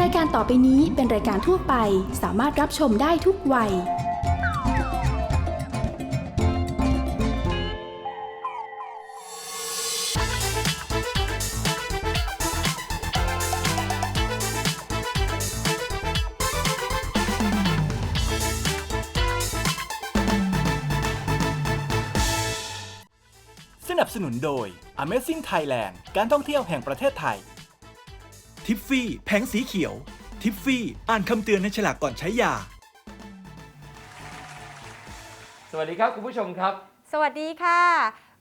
รายการต่อไปนี้เป็นรายการทั่วไป สามารถรับชมได้ทุกวัย สนับสนุนโดย Amazing Thailand การท่องเที่ยวแห่งประเทศไทย ทิฟฟี่แผงสีเขียว ทิฟฟี่ อ่านคำเตือนในฉลากก่อนใช้ยา สวัสดีครับคุณผู้ชมครับ สวัสดีค่ะ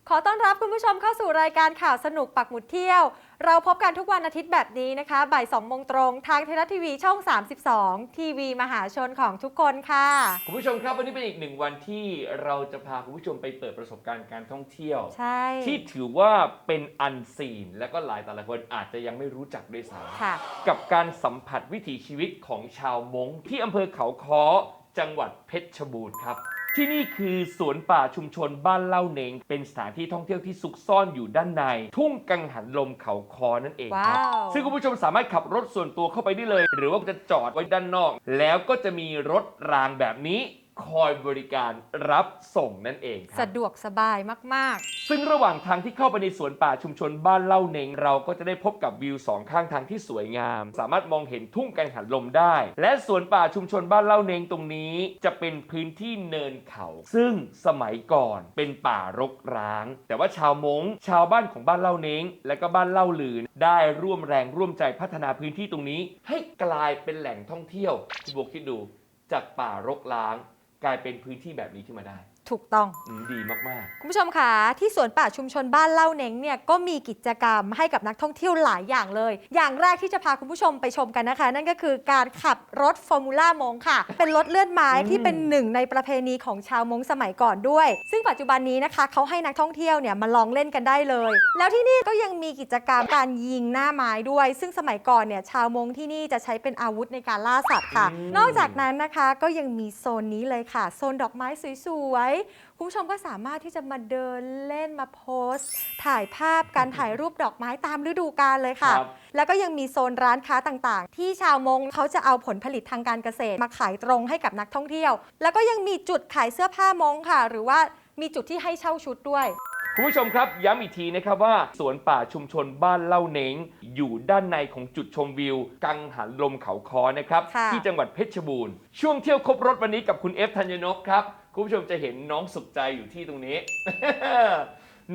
ขอต้อนรับคุณผู้ชมเข้าสู่รายการข่าวสนุกปักหมุดเที่ยว เราพบกันทุกวันอาทิตย์แบบนี้นะคะบ่าย2โมงตรงทางไทยรัฐทีวีช่อง 32 ทีวีมหาชนของทุกคนค่ะ คุณผู้ชมครับวันนี้เป็นอีกหนึ่งวันที่เราจะพาคุณผู้ชมไปเปิดประสบการณ์การท่องเที่ยว ใช่ ที่ถือว่าเป็นอันซีน และก็หลายแต่ละคนอาจจะยังไม่รู้จักด้วยซ้ค่ะำกับการสัมผัสวิถีชีวิตของชาวมงที่อำเภอเขาค้อจังหวัดเพชรบูรณ์ครับ ที่นี่คือสวนป่าชุมชนบ้านเล่าเนง เป็นสถานที่ท่องเที่ยวที่ซุกซ่อนอยู่ด้านใน ทุ่งกังหันลมเขาคอนั่นเองครับ ว้าว ซึ่งคุณผู้ชมสามารถขับรถส่วนตัวเข้าไปได้เลย หรือว่าจะจอดไว้ด้านนอก แล้วก็จะมีรถรางแบบนี้ คอยบริการรับส่งนั่นเองครัสะบดวกสบายมาก ซึ่งระหว่างทางที่เข้าไปในสวนป่าชุมชนบ้านเล่าเนงเราก็จะได้พบกับวิวสองข้างทางที่สวยงาม สามารถมองเห็นทุ่งกังหันลมได้ และสวนป่าชุมชนบ้านเล่าเนงตรงนี้ จะเป็นพื้นที่เนินเขา ซึ่งสมัยก่อนเป็นป่ารกร้าง แต่ว่าชาวมงชาวบ้านของบ้านเล่าเนงและก็บ้านเล่าหลืนได้ร่วมแรงร่วมใจพัฒนาพื้นที่ตรงนี้ ให้กลายเป็นแหล่งท่องเที่ยวคุณโบคิดดูจากป่ารกร้าง กลายเป็นพื้นที่แบบนี้ขึ้นมาได้ ถูกต้อง อืมดีมากๆคุณผู้ชมคะที่สวนป่าชุมชนบ้านเล่าเน้งเนี่ยก็มีกิจกรรมให้กับนักท่องเที่ยวหลายอย่างเลย อย่างแรกที่จะพาคุณผู้ชมไปชมกันนะคะ นั่นก็คือการขับรถฟอร์มูล่ามงค่ะ เป็นรถเลื่อนไม้อืม ที่เป็นหนึ่งในประเพณีของชาวมงสมัยก่อนด้วย ซึ่งปัจจุบันนี้นะคะเขาให้นักท่องเที่ยวเนี่ยมาลองเล่นกันได้เลย แล้วที่นี่ก็ยังมีกิจกรรมการยิงหน้าไม้ด้วย ซึ่งสมัยก่อนเนี่ยชาวมงที่นี่จะใช้เป็นอาวุธในการล่าสัตว์ค่ะนอกจากนั้นนะคะก็ยังมีโซนนี้เลยค่ะ โซนดอกไม้สวยๆคุณผู้ชมก็สามารถที่จะมาเดินเล่นมาโพสต์ถ่ายภาพการถ่ายรูปดอกไม้ตามฤดูกาลเลยค่ะ ครับ แล้วก็ยังมีโซนร้านค้าต่างๆ ที่ชาวมงเขาจะเอาผลผลิตทางการเกษตรมาขายตรงให้กับนักท่องเที่ยว แล้วก็ยังมีจุดขายเสื้อผ้ามงค่ะ หรือว่ามีจุดที่ให้เช่าชุดด้วย คุณผู้ชมครับย้ำอีกทีนะครับว่า สวนป่าชุมชนบ้านเล่าเน้งอยู่ด้านในของจุดชมวิว กังหันลมเขาคอนะครับ ค่ะ ที่จังหวัดเพชรบูรณ์ ช่วงเที่ยวครบรถวันนี้กับคุณเอฟธัญญนพครับ คุณผู้ชมจะเห็นน้องสุขใจอยู่ที่ตรงนี้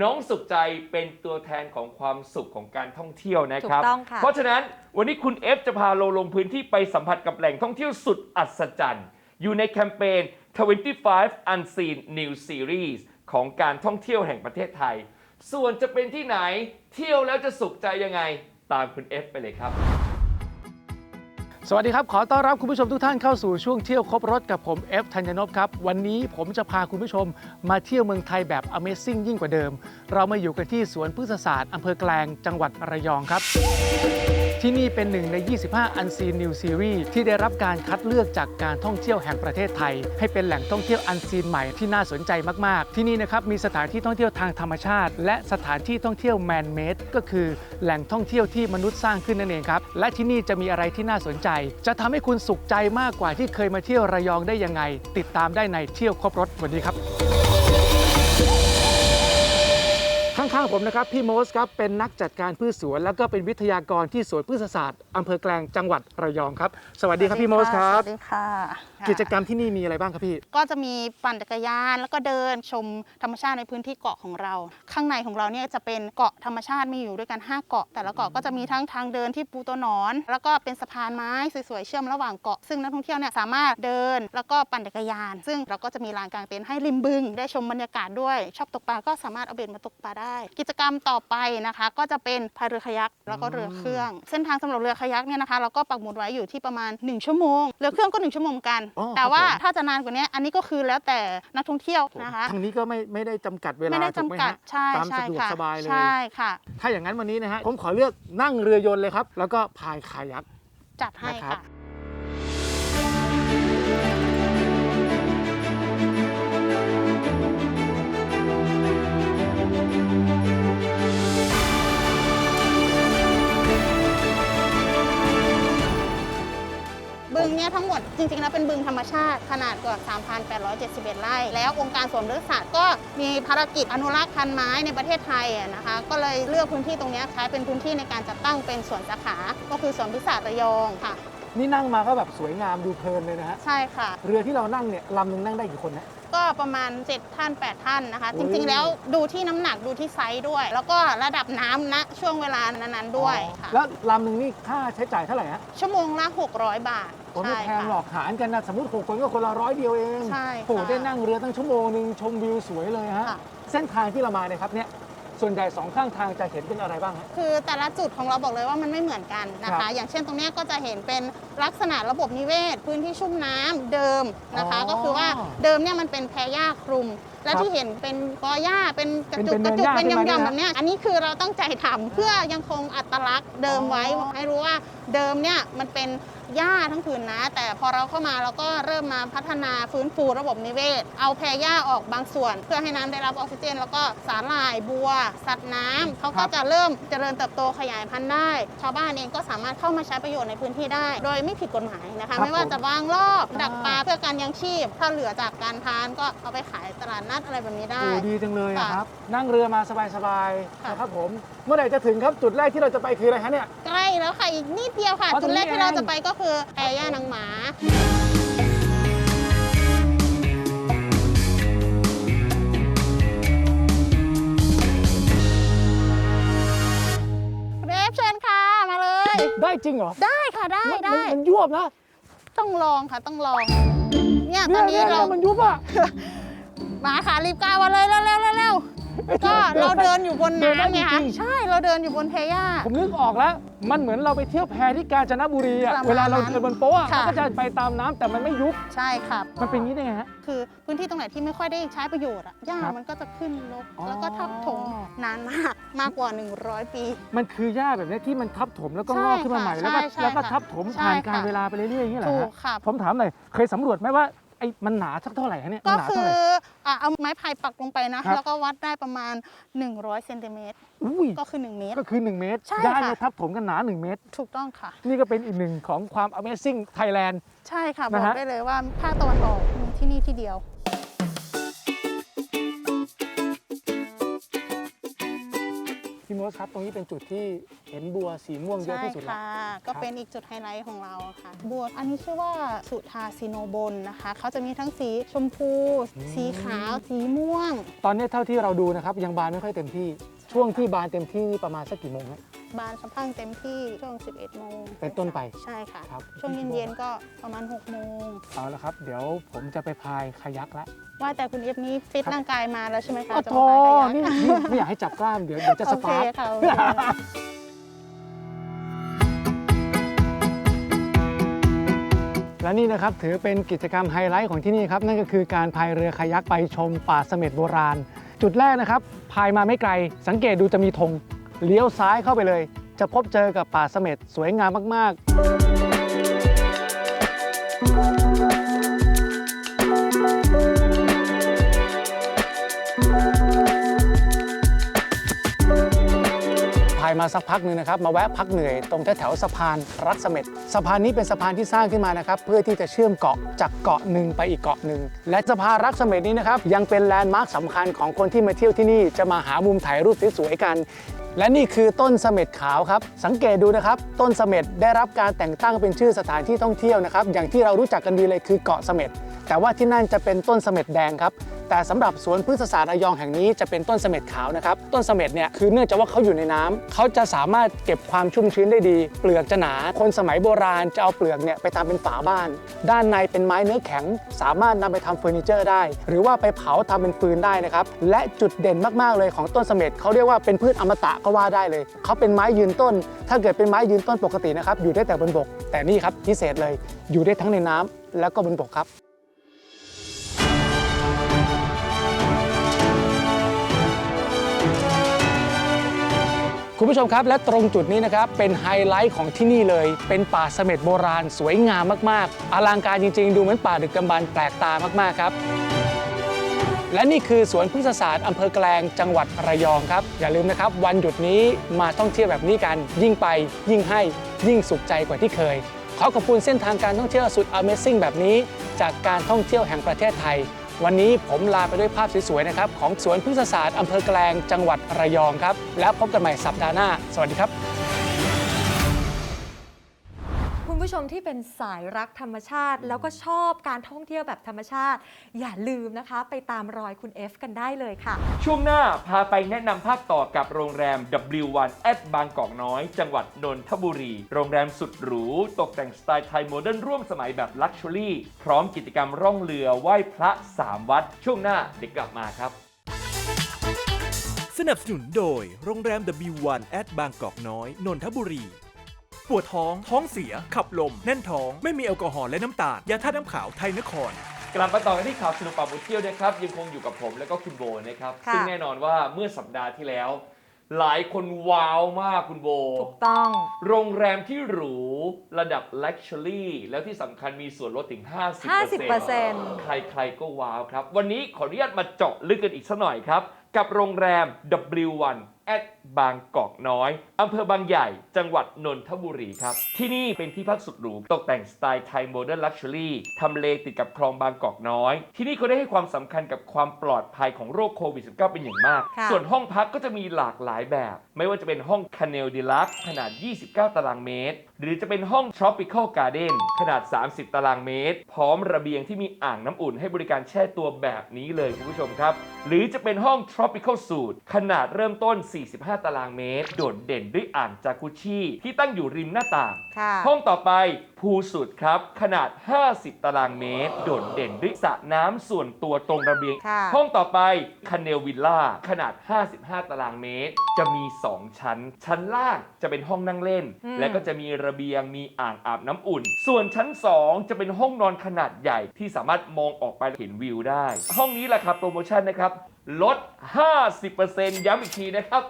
น้องสุขใจเป็นตัวแทนของความสุขของการท่องเที่ยวนะครับ ถูกต้องค่ะ เพราะฉะนั้นวันนี้คุณเอฟจะพาเราลงพื้นที่ไปสัมผัสกับแหล่งท่องเที่ยวสุดอัศจรรย์ อยู่ในแคมเปญ 25 Unseen New Series ของการท่องเที่ยวแห่งประเทศไทย ส่วนจะเป็นที่ไหนเที่ยวแล้วจะสุขใจยังไง ตามคุณเอฟไปเลยครับ สวัสดีครับ ขอต้อนรับคุณผู้ชมทุกท่านเข้าสู่ช่วงเที่ยวครบรถกับผมเอฟธัญญนพครับ วันนี้ผมจะพาคุณผู้ชมมาเที่ยวเมืองไทยแบบ Amazing ยิ่งกว่าเดิม เรามาอยู่กันที่สวนพฤกษศาสตร์อำเภอแกลงจังหวัดระยองครับ ที่นี่เป็นหนึ่งใน 25 Unseen New Series ที่ได้รับการคัดเลือกจากการท่องเที่ยวแห่งประเทศไทย ให้เป็นแหล่งท่องเที่ยวอันซีนใหม่ที่น่าสนใจมาก ๆ ที่นี่นะครับมีสถานที่ท่องเที่ยวทางธรรมชาติ และสถานที่ท่องเที่ยวแมนเมดก็คือแหล่งท่องเที่ยวที่มนุษย์สร้างขึ้นนั่นเองครับและที่นี่จะมีอะไรที่น่าสนใจ จะทำให้คุณสุขใจมากกว่าที่เคยมาเที่ยวระยองได้ยังไง ติดตามได้ในเที่ยวครบรถวันนี้ครับ ข้างๆผมนะครับพี่โมสครับเป็นนักจัดการพืชสวน แล้วก็เป็นวิทยากรที่สวนพืชศาสตร์อำเภอแกลงจังหวัดระยองครับ สวัสดีครับพี่โมสครับ สวัสดีค่ะกิจกรรมที่นี่มีอะไรบ้างครับพี่ ก็จะมีปั่นจักรยานแล้วก็เดินชมธรรมชาติในพื้นที่เกาะของเรา ข้างในของเราเนี่ยจะเป็นเกาะธรรมชาติมีอยู่ด้วยกัน 5 เกาะ แต่ละเกาะก็จะมีทั้งทางเดินที่ปูตัวหนอน แล้วก็เป็นสะพานไม้สวยๆเชื่อมระหว่างเกาะซึ่งนักท่องเที่ยวเนี่ยสามารถเดินแล้วก็ปั่นจักรยาน ซึ่งเราก็จะมีลานกลางเต็นท์ให้ริมบึง ได้ชมบรรยากาศด้วย ชอบตกปลาก็สามารถเอาเบ็ดมาตกปลาได้กิจกรรมต่อไปนะคะ ก็จะเป็นพายเรือคายักแล้วก็เรือเครื่อง เส้นทางสำหรับเรือคายักเนี่ยนะคะ เราก็ปักหมุดไว้อยู่ที่ประมาณ 1 ชั่วโมงเรือเครื่องก็ 1 ชั่วโมงเหมือนกัน อ๋อแต่ว่าครับผม ถ้าจะนานกว่านี้อันนี้ก็คือแล้วแต่นักท่องเที่ยวนะคะ ทางนี้ก็ไม่ไม่ได้จำกัดเวลาไม่ได้ถูกไหมจำกัดฮะ ใช่ตามใช่สะดวกค่ะสบายเลย ใช่ค่ะ ถ้าอย่างนั้นวันนี้นะฮะผมขอเลือกนั่งเรือยนต์เลยครับ แล้วก็พายคายัก จัดให้นะครับ ค่ะ ริงๆแล้วเป็นบึงธรรมชาติขนาดกว่า 3,871 ไร่ แล้วองค์การสวนพฤกษศาสตร์ก็มีภารกิจอนุรักษ์พันธุ์ไม้ในประเทศไทยอะนะคะ ก็เลยเลือกพื้นที่ตรงเนี้ยใช้เป็นพื้นที่ในการจัดตั้งเป็นสวนสาขา ก็คือสวนพฤกษศาสตร์ระยองค่ะนี่นั่งมาก็แบบสวยงามดูเพลินเลยนะฮะ ใช่ค่ะ เรือที่เรานั่งเนี่ยลำหนึงนั่งได้กี่คนนะ ก็ประมาณ 7 ท่าน 8 ท่านนะคะโอ้จยริงๆแล้วดูที่น้ำหนักดูที่ไซส์ด้วย แล้วก็ระดับน้ำณช่วงเวลานั้นๆด้วยค่ะ แล้วลำหนึ่งนี่ค่าใช้จ่ายเท่าไหร่ฮะ ชั่วโมงละ 600 บาท ผมไม่ใช่แพงค่ะหรอกหารกันนะสมมติหกคนก็คนละร้อยเดียวเองใช่โอ้โหค่ะได้นั่งเรือตั้งชั่วโมงหนึ่งชมวิวสวยเลยฮะ ค่ะ เส้นทางที่เรามาเนี่ยครับเนี่ยส่วนใหญ่สองข้างทางจะเห็นเป็นอะไรบ้างฮะ คือแต่ละจุดของเราบอกเลยว่ามันไม่เหมือนกันนะครัคะ บอย่างเช่นตรงเนี้ยก็จะเห็นเป็นลักษณะระบบนิเวศ พื้นที่ชุ่มน้ำเดิมนะคะ อ๋อก็คือว่าเดิมเนี่ยมันเป็นแพรหญ้าคลุม และครับที่เห็นเป็นกอหญ้าเป็นกระจุกเป็นกระจุกเป็เป็นนเนินหญ้าย่ำๆขึ้นมาแบบเนี้ยอันนี้คือเราต้องใจทำเพื่อยังคงอัตลักษณ์เดิมไว้อ๋อให้รู้ว่าเดิมเนี่ยมันเป็นหญ้าทั้งผืนนะ แต่พอเราเข้ามาเราก็เริ่มมาพัฒนาฟื้นฟูระบบนิเวศ เอาแพรหญ้าออกบางส่วน เพื่อให้น้ำได้รับออกซิเจน แล้วก็สาหร่ายบัว สัตว์น้ำเขาก็จะเริ่มเจริญเติบโตขยายพันธุ์ได้ ชาวบ้านเองก็สามารถเข้ามาใช้ประโยชน์ในพื้นที่ได้ โดยไม่ผิดกฎหมายนะครัคะบไม่ว่าผมจะวางรอบดักปลาเพื่อการยังชีพ ถ้าเหลือจากการทานก็เอาไปขายตลาดนัดอะไรแบบนี้ได้โอ้ดีจังเลยอะค่ะครับ นั่งเรือมาสบายๆค่ะนะครับผม เมื่อไหร่จะถึงครับจุดแรกที่เราจะไปคืออะไรฮะเนี่ยใกล้แล้วค่ะอีกนิดเดียวค่ะ อ๋อตจุรงดนี้แรกที่เราเองจะไปก็คือแพรหญ้านางหมาเรฟเชิญค่ะ มาเลย ได้จริงเหรอได้ค่ะ ได้มันได้ มันยวบนะต้องลองค่ะ ต้องลอง เนี่ยตเนี่อยนนี้เนี่ยเรา เนี่ยมันยุบอะ มาค่ะรีบก้าวมาเลยเร็วเร็วเร็วเร็ว ก็เราเดินอยู่บนเดินได้น้ำไงคะจริงๆใช่เราเดินอยู่บนเพย่า ผมนึกออกแล้ว มันเหมือนเราไปเที่ยวแพที่กาญจนบุรีอะประมาณเวลาเราเดินบนโป๊ะอะค่ะมันก็จะไปตามน้ำแต่มันไม่ยุบใช่ค่ะมันเป็นอย่างนี้ได้ไงฮะ คือพื้นที่ตรงไหนที่ไม่ค่อยได้ใช้ประโยชน์อะหญ้าครับมันก็จะขึ้นรกอ๋อ แล้วก็ทับถมนานมากมากกว่า 100 ปี มันคือหญ้าแบบเนี้ยที่มันทับถมแล้วก็ใช่งอกขึ้นมาใหม่ค่ะแล้วก็ใช่ใช่แล้วก็ค่ะทับถมใช่ผ่านการค่ะ เวลาไปเรื่อยๆอย่างนี้เหรอถูฮะกค่ะผมถามหน่อยเคยสำรวจไหมว่าไอ้มันหนาสักเท่าไหร่ฮะเนี่ยมัก็นหนาคืเท่าอไหร่ อะเอาไม้พายปักลงไปนะ ครับ แล้วก็วัดได้ประมาณ 100เซนติเมตรอุ้ยก็คือ 1 เมตร ก็คือ 1 เมตร ใช่หญ้าค่ะเนี่ยทับถมกันหนา 1 เมตร ถูกต้องค่ะ นี่ก็เป็นอีกหนึ่งของความ Amazing Thailand ใช่ค่ะ บนะอกฮะ ได้เลยว่าภาคตะวันออกมีที่นี่ที่เดียว มสครับ ตรงนี้เป็นจุดที่เห็นบัวสีม่วงเยอะใช่ที่สุดแล้วค่ะ ก็เป็นอีกจุดไฮไลท์ของเราค่ะ บัวอันนี้ชื่อว่าสุทาซิโนบนนะคะ เขาจะมีทั้งสีชมพู สีขาว สีม่วง ตอนนี้เท่าที่เราดูนะครับ ยังบานไม่ค่อยเต็มที่ ช่วงที่บานเต็มที่นี่ประมาณสักกี่โมงฮะบานสะพรั่งเต็มที่ช่วง 11 โมงเป็นต้นไปใช่ค่ะ ครับ ช่วงเย็นๆก็ประมาณ 6 โมง เอาละครับ เดี๋ยวผมจะไปพายคายักแล้วว่าแต่คุณเอฟนี้ฟิตครับ ร่างกายมาแล้วใช่ไหมคะโอ้จะโหมาพายนี่กันี่ไม่อยากให้จับกล้ามเดี๋ยวเดี๋ยวจะสโอเคปาร์คค่ะโอเคและนี่นะครับ ถือเป็นกิจกรรมไฮไลท์ของที่นี่ครับ นั่นก็คือการพายเรือคายักไปชมป่าเสม็ดโบราณ จุดแรกนะครับ พายมาไม่ไกล สังเกตดูจะมีธง เลี้ยวซ้ายเข้าไปเลย จะพบเจอกับป่าเสม็ดสวยงามมากๆพายมาสักพักหนึ่งนะครับมาแวะพักเหนื่อยตรงแถวสะพานรักเสม็ดสะพานนี้เป็นสะพานที่สร้างขึ้นมานะครับเพื่อที่จะเชื่อมเกาะจากเกาะหนึ่งไปอีกเกาะหนึ่งและสะพานรักเสม็ดนี้นะครับยังเป็นแลนด์มาร์คสำคัญของคนที่มาเที่ยวที่นี่จะมาหามุมถ่ายรูปสวยๆกันและนี่คือต้นเสม็ดขาวครับ สังเกตดูนะครับ ต้นเสม็ดได้รับการแต่งตั้งเป็นชื่อสถานที่ท่องเที่ยวนะครับ อย่างที่เรารู้จักกันดีเลยคือเกาะเสม็ดแต่ว่าที่นั่นจะเป็นต้นเสม็ดแดงครับ แต่สำหรับสวนพฤกษศาสตร์ระยองแห่งนี้จะเป็นต้นเสม็ดขาวนะครับ ต้นเสม็ดเนี่ยคือเนื่องจากว่าเขาอยู่ในน้ำเขาจะสามารถเก็บความชุ่มชื้นได้ดี เปลือกจะหนา คนสมัยโบราณจะเอาเปลือกเนี่ยไปทำเป็นฝาบ้าน ด้านในเป็นไม้เนื้อแข็ง สามารถนำไปทำเฟอร์นิเจอร์ได้ หรือว่าไปเผาทำเป็นฟืนได้นะครับ และจุดเด่นมากๆเลยของต้นเสม็ดเขาเรียกว่าเป็นพืชอมตะก็ว่าได้เลย เขาเป็นไม้ยืนต้น ถ้าเกิดเป็นไม้ยืนต้นปกตินะครับ อยู่ได้แต่บนบก แต่นี่ครับพิเศษเลย อยู่ได้ทั้งในน้ำแล้วก็บนบกครับคุณผู้ชมครับและตรงจุดนี้นะครับเป็นไฮไลท์ของที่นี่เลย เป็นป่าเสม็ดโบราณสวยงามมาก ๆ อลังการจริง ๆ ดูเหมือนป่าดึกดำบรรพ์แปลกตามาก ๆ ครับ และนี่คือสวนพฤกษศาสตร์อำเภอแกลงจังหวัดระยองครับ อย่าลืมนะครับ วันหยุดนี้มาท่องเที่ยวแบบนี้กัน ยิ่งไป ยิ่งให้ยิ่งสุขใจกว่าที่เคย ขอขอบคุณเส้นทางการท่องเที่ยวสุด Amazing แบบนี้ จากการท่องเที่ยวแห่งประเทศไทย วันนี้ผมลาไปด้วยภาพสวยๆนะครับของสวนพฤกษศาสตร์อำเภอแกลงจังหวัดระยองครับแล้วพบกันใหม่สัปดาห์หน้า สวัสดีครับ ผู้ชมที่เป็นสายรักธรรมชาติ แล้วก็ชอบการท่องเที่ยวแบบธรรมชาติ อย่าลืมนะคะ ไปตามรอยคุณ F กันได้เลยค่ะ ช่วงหน้าพาไปแนะนำภาคต่อกับโรงแรม W1 at บางกอกน้อย จังหวัดนนทบุรี โรงแรมสุดหรู ตกแต่งสไตล์ไทยโมเดิร์นร่วมสมัยแบบลักชัวรี่พร้อมกิจกรรมร่องเรือไหว้พระ 3 วัด ช่วงหน้าเดี๋ยวกลับมาครับสนับสนุนโดยโรงแรม W1 at บางกอกน้อย นนทบุรี ปวดท้อง ท้องเสีย ขับลม แน่นท้อง ไม่มีแอลกอฮอล์และน้ำตาล ยาท่าตุน้ำขาวไทยนคร กลับมาต่อกันที่ข่าวสนุกป่าบุเที่ยวนะครับยังคงอยู่กับผมและก็คุณโบนะครับค่ะ ซึ่งแน่นอนว่าเมื่อสัปดาห์ที่แล้ว หลายคนว้าวมากคุณโบ ถูกต้อง โรงแรมที่หรูระดับ Luxury แล้วที่สำคัญมีส่วนลดถึง 50% 50%ใครๆก็ว้าวครับ วันนี้ขออนุญาตมาเจาะลึกกันอีกสักหน่อยครับ กับโรงแรม W1 at บางกอกน้อย อำเภอบางใหญ่ จังหวัดนนทบุรีครับ ที่นี่เป็นที่พักสุดหรูตกแต่งสไตล์ไทยโมเดิร์นลักชัวรี่ทำเลติดกับคลองบางกอกน้อย ที่นี่เขาได้ให้ความสำคัญกับความปลอดภัยของโรคโควิด -19 เป็นอย่างมาก ค่ะ ส่วนห้องพักก็จะมีหลากหลายแบบ ไม่ว่าจะเป็นห้องคาเนลดีลักขนาด 29 ตารางเมตร หรือจะเป็นห้อง Tropical Garden ขนาด 30 ตารางเมตร พร้อมระเบียงที่มีอ่างน้ำอุ่นให้บริการแช่ตัวแบบนี้เลยคุณผู้ชมครับ หรือจะเป็นห้อง Tropical Suite ขนาดเริ่มต้น 45ตารางเมตร โดดเด่นด้วยอ่างจากุชิที่ตั้งอยู่ริมหน้าต่าง ค่ะ ห้องต่อไปพูลสุดครับ ขนาด 50 ตารางเมตร โดดเด่นด้วยสระน้ำส่วนตัวตรงระเบียง ค่ะ ห้องต่อไปคาเนลวิลล่าขนาด 55 ตารางเมตร จะมี 2 ชั้น ชั้นล่างจะเป็นห้องนั่งเล่น อืม และก็จะมีระเบียงมีอ่างอาบน้ำอุ่น ส่วนชั้น 2 จะเป็นห้องนอนขนาดใหญ่ที่สามารถมองออกไปเห็นวิวได้ ห้องนี้แหละครับโปรโมชั่นนะครับ ลด 50%ย้ำอีกทีนะครับ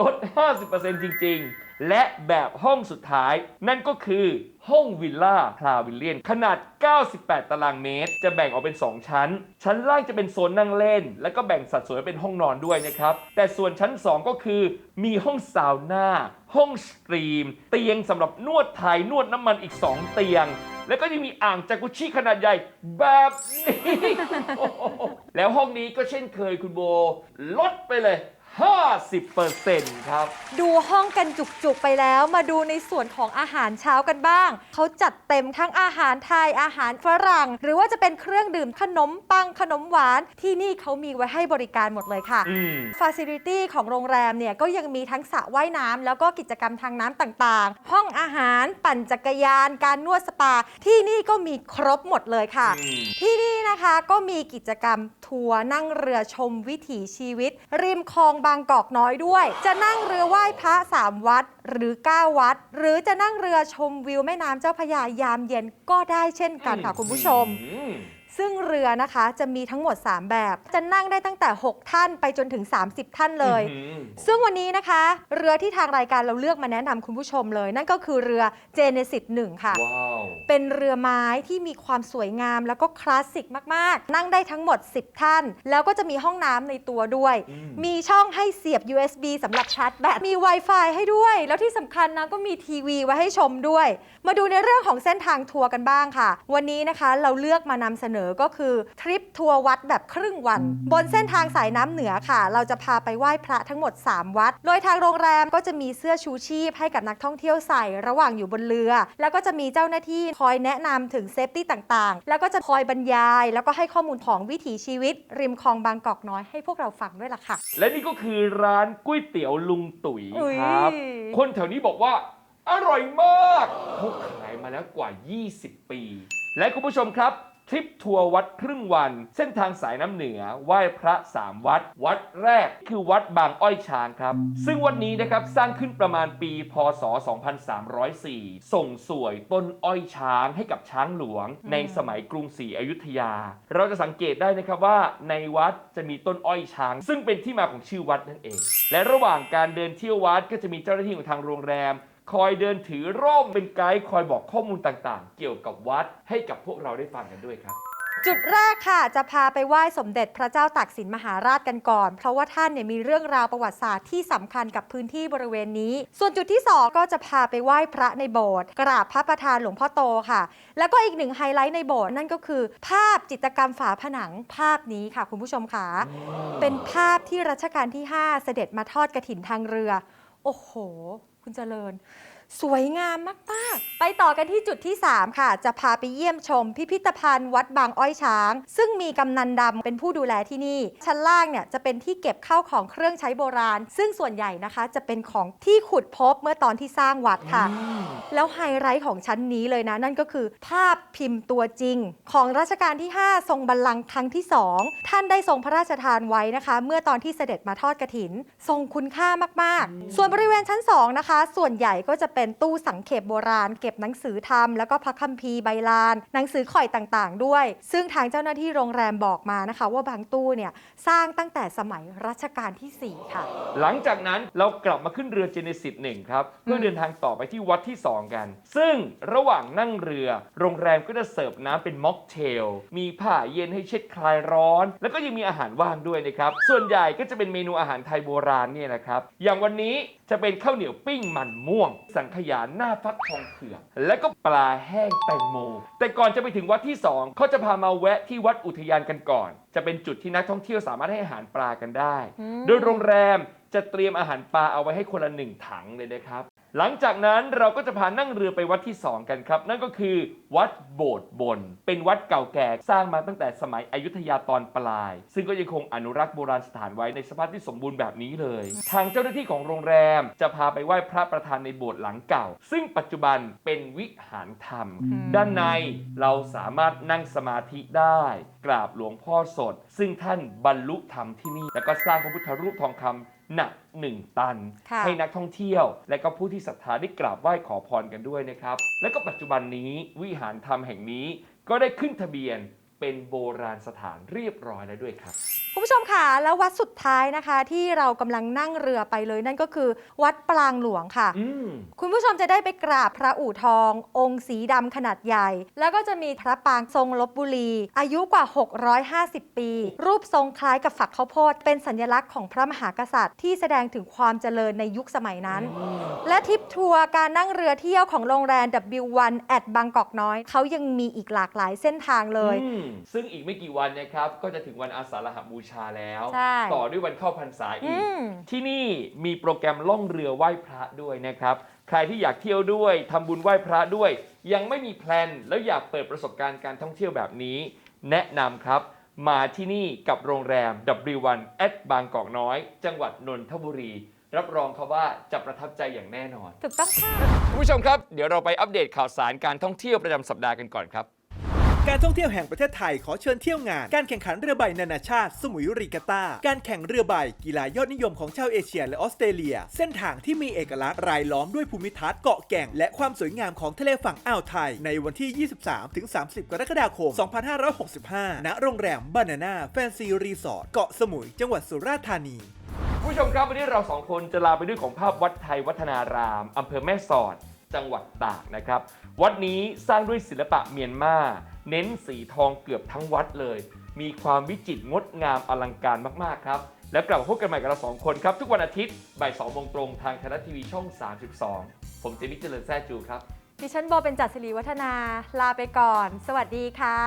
ลด 50%จริง ๆ และแบบห้องสุดท้าย นั่นก็คือห้องวิลล่าพลาวิลเลียน ขนาด 98 ตารางเมตร จะแบ่งออกเป็น 2 ชั้น ชั้นล่างจะเป็นโซนนั่งเล่น แล้วก็แบ่งสัดส่วนเป็นห้องนอนด้วยนะครับ แต่ส่วนชั้น 2 ก็คือ มีห้องซาวน่า ห้องสตรีม เตียงสำหรับนวดไทยนวดน้ำมันอีก 2 เตียงแล้วก็ยังมีอ่างจากุชิขนาดใหญ่แบบนี้ แล้วห้องนี้ก็เช่นเคยคุณโบ ลดไปเลย 50%ครับ ดูห้องกันจุกๆไปแล้วมาดูในส่วนของอาหารเช้ากันบ้าง เขาจัดเต็มทั้งอาหารไทยอาหารฝรั่ง หรือว่าจะเป็นเครื่องดื่มขนมปังขนมหวาน ที่นี่เขามีไว้ให้บริการหมดเลยค่ะ อืมฟ a ซิลิตี้ของโรงแรมเนี่ยก็ยังมีทั้งสระว่ายน้ำแล้วก็กิจกรรมทางน้ำต่างๆ ห้องอาหารปั่นจักรยาน การนวดสปา ที่นี่ก็มีครบหมดเลยค่ะ อืม ที่นี่นะคะก็มีกิจกรรมทัวร์นั่งเรือชมวิถีชีวิต ริมคลองบางกอกน้อยด้วย จะนั่งเรือไหว้พระ 3 วัด หรือ 9 วัด หรือจะนั่งเรือชมวิวแม่น้ำเจ้าพระยายามเย็นก็ได้เช่นกันค่ะคุณผู้ชม อืม ซึ่งเรือนะคะจะมีทั้งหมด 3 แบบ จะนั่งได้ตั้งแต่ 6 ท่านไปจนถึง 30 ท่านเลยอืมซึ่งวันนี้นะคะ เรือที่ทางรายการเราเลือกมาแนะนำคุณผู้ชมเลย นั่นก็คือเรือเจเนซิส1ค่ะ ว้าว เป็นเรือไม้ที่มีความสวยงามแล้วก็คลาสสิกมาก ๆ นั่งได้ทั้งหมด 10 ท่าน แล้วก็จะมีห้องน้ำในตัวด้วย อืม มีช่องให้เสียบ USB สำหรับชาร์จแบต มี Wi-Fi ให้ด้วย แล้วที่สำคัญนะก็มีทีวีไว้ให้ชมด้วย มาดูในเรื่องของเส้นทางทัวร์กันบ้างค่ะ วันนี้นะคะเราเลือกมานำเสนอก็คือทริปทัวร์วัดแบบครึ่งวัน บนเส้นทางสายน้ำเหนือค่ะ เราจะพาไปไหว้พระทั้งหมด 3 วัด โดยทางโรงแรมก็จะมีเสื้อชูชีพให้กับนักท่องเที่ยวใส่ระหว่างอยู่บนเรือ แล้วก็จะมีเจ้าหน้าที่คอยแนะนำถึงเซฟตี้ต่างๆ แล้วก็จะคอยบรรยาย แล้วก็ให้ข้อมูลของวิถีชีวิต ริมคลองบางกอกน้อยให้พวกเราฟังด้วยล่ะค่ะ และนี่ก็คือร้านก๋วยเตี๋ยวลุงตุ๋ยอุ๊ย ครับ คนแถวนี้บอกว่า อร่อยมากเขาขายมาแล้วกว่า 20 ปี และคุณผู้ชมครับ ทริปทัวร์วัดครึ่งวัน เส้นทางสายน้ำเหนือ ไหว้พระสามวัด วัดแรกคือวัดบางอ้อยช้างครับ ซึ่งวัดนี้นะครับสร้างขึ้นประมาณปี พศ 2304 ส่งสวยต้นอ้อยช้างให้กับช้างหลวง ในสมัยกรุงศรีอยุธยา เราจะสังเกตได้นะครับว่าในวัดจะมีต้นอ้อยช้าง ซึ่งเป็นที่มาของชื่อวัดนั่นเอง และระหว่างการเดินเที่ยววัดก็จะมีเจ้าหน้าที่ของทางโรงแรม คอยเดินถือร่มเป็นไกด์คอยบอกข้อมูลต่างๆ เกี่ยวกับวัดให้กับพวกเราได้ฟังกันด้วยครับ จุดแรกค่ะจะพาไปไหว้สมเด็จพระเจ้าตากสินมหาราชกันก่อน เพราะว่าท่านเนี่ยมีเรื่องราวประวัติศาสตร์ที่สำคัญกับพื้นที่บริเวณนี้ ส่วนจุดที่ 2 ก็จะพาไปไหว้พระในโบสถ์กราบพระประธานหลวงพ่อโตค่ะ แล้วก็อีกหนึ่งไฮไลท์ในโบสถ์นั่นก็คือ ภาพจิตรกรรมฝาผนังภาพนี้ค่ะ คุณผู้ชมค่ะเป็นภาพที่รัชกาลที่ 5 เสด็จมาทอดกระถินทางเรือ โอ้โห คุณเจริญ สวยงามมากๆ ไปต่อกันที่จุดที่ 3 ค่ะ จะพาไปเยี่ยมชม พิพิธภัณฑ์วัดบางอ้อยช้าง ซึ่งมีกำนันดำเป็นผู้ดูแลที่นี่ ชั้นล่างเนี่ยจะเป็นที่เก็บข้าวของเครื่องใช้โบราณ ซึ่งส่วนใหญ่นะคะ จะเป็นของที่ขุดพบเมื่อตอนที่สร้างวัดค่ะ แล้วไฮไลท์ของชั้นนี้เลยนะ นั่นก็คือ ภาพพิมพ์ตัวจริง ของรัชกาลที่ 5 ทรงบัลลังก์ครั้งที่ 2 ท่านได้ทรงพระราชทานไว้นะคะ เมื่อตอนที่เสด็จมาทอดกระถิน ทรงคุณค่ามากๆ ส่วนบริเวณชั้น2นะคะส่วนใหญ่ก็จะเป็นตู้สังเขปโบราณ เก็บหนังสือธรรมแล้วก็พระคัมภีร์ใบลาน หนังสือข่อยต่างๆ ด้วย ซึ่งทางเจ้าหน้าที่โรงแรมบอกมานะคะ ว่าบางตู้เนี่ยสร้างตั้งแต่สมัยรัชกาลที่ 4 ค่ะ หลังจากนั้นเรากลับมาขึ้นเรือเจเนซิสหนึ่งครับ เพื่อเดินทางต่อไปที่วัดที่ 2 กัน ซึ่งระหว่างนั่งเรือ โรงแรมก็จะเสิร์ฟน้ำเป็นม็อกเทล มีผ้าเย็นให้เช็ดคลายร้อน แล้วก็ยังมีอาหารว่างด้วยนะครับ ส่วนใหญ่ก็จะเป็นเมนูอาหารไทยโบราณเนี่ยนะครับ อย่างวันนี้จะเป็นข้าวเหนียวปิ้งมันม่วง สังขยาหน้าฟักทองเผือกและก็ปลาแห้งแตงโม แต่ก่อนจะไปถึงวัดที่ 2 เขาจะพามาแวะที่วัดอุทยานกันก่อน จะเป็นจุดที่นักท่องเที่ยวสามารถให้อาหารปลากันได้อืมโดยโรงแรม จะเตรียมอาหารปลาเอาไว้ให้คนละหนึ่งถังเลยนะครับ หลังจากนั้นเราก็จะพานั่งเรือไปวัดที่ 2 กันครับ นั่นก็คือวัดโบสถ์บน เป็นวัดเก่าแก่สร้างมาตั้งแต่สมัยอยุธยาตอนปลาย ซึ่งก็ยังคงอนุรักษ์โบราณสถานไว้ในสภาพที่สมบูรณ์แบบนี้เลย ทางเจ้าหน้าที่ของโรงแรมจะพาไปไหว้พระประธานในโบสถ์หลังเก่า ซึ่งปัจจุบันเป็นวิหารธรรม ด้านในเราสามารถนั่งสมาธิได้ กราบหลวงพ่อสด ซึ่งท่านบรรลุธรรมที่นี่ แล้วก็สร้างพระพุทธรูปทองคำ หนัก 1 ตัน ค่ะให้นักท่องเที่ยว และก็ผู้ที่ศรัทธาได้กราบไหว้ขอพรกันด้วยนะครับ และก็ปัจจุบันนี้วิหารธรรมแห่งนี้ก็ได้ขึ้นทะเบียน เป็นโบราณสถานเรียบร้อยแล้วด้วยครับ คุณผู้ชมค่ะแล้ววัดสุดท้ายนะคะที่เรากำลังนั่งเรือไปเลยนั่นก็คือวัดปรางหลวงค่ะ อืม คุณผู้ชมจะได้ไปกราบพระอู่ทอง องค์สีดำขนาดใหญ่ แล้วก็จะมีพระปางทรงลบบุรี อายุกว่า 650 ปี รูปทรงคล้ายกับฝักข้าวโพด เป็นสัญลักษณ์ของพระมหากษัตริย์ ที่แสดงถึงความเจริญในยุคสมัยนั้น และทริปทัวร์การนั่งเรือเที่ยวของโรงแรม W1 at บางกอกน้อย เขายังมีอีกหลากหลายเส้นทางเลย อืมซึ่งอีกไม่กี่วันนะครับก็จะถึงวันอาสาฬหบูชาแล้ว ใช่ต่อด้วยวันเข้าพรรษาอีอืกมที่นี่มีโปรแกรมล่องเรือไหว้พระด้วยนะครับ ใครที่อยากเที่ยวด้วยทำบุญไหว้พระด้วย ยังไม่มีแพลน แล้วอยากเปิดประสบการณ์การท่องเที่ยวแบบนี้ แนะนำครับ มาที่นี่กับโรงแรม W1 at บางกอกน้อย จังหวัดนนทบุรี รับรองครับว่าจะประทับใจอย่างแน่นอน ถูกต้องค่ะ คุณผู้ชมครับ เดี๋ยวเราไปอัปเดตข่าวสารการท่องเที่ยวประจำสัปดาห์กันก่อนครับ การท่องเที่ยวแห่งประเทศไทยขอเชิญเที่ยวงาน การแข่งขันเรือใบนานาชาติ สมุยรีกาตาการแข่งเรือใบกีฬายอดนิยมของชาวเอเชียและออสเตรเลีย เส้นทางที่มีเอกลักษณ์รายล้อมด้วยภูมิทัศน์เกาะแก่ง และความสวยงามของทะเลฝั่งอ่าวไทย ในวันที่ 23-30 กรกฎาคม 2565 ณ โรงแรมบานาน่าแฟนซีรีสอร์ทเกาะสมุย จังหวัดสุราษฎร์ธานีผู้ชมครับวันนี้เราสองคนจะลาไปด้วยของภาพวัดไทยวัฒนารามอำเภอแม่สอด จังหวัดตากนะครับ วัดนี้สร้างด้วยศิลปะเมียนมาเน้นสีทองเกือบทั้งวัดเลย มีความวิจิตรงดงามอลังการมากๆครับ แล้วกลับมาพบกันใหม่กับเราสองคนครับ ทุกวันอาทิตย์บ่ายสองโมงตรงทางไทยรัฐทีวีช่อง 32 ผมเจมิเจริญแซ่จูครับ ดิฉันโบเป็นจัดสิริวัฒนา ลาไปก่อน สวัสดีค่ะ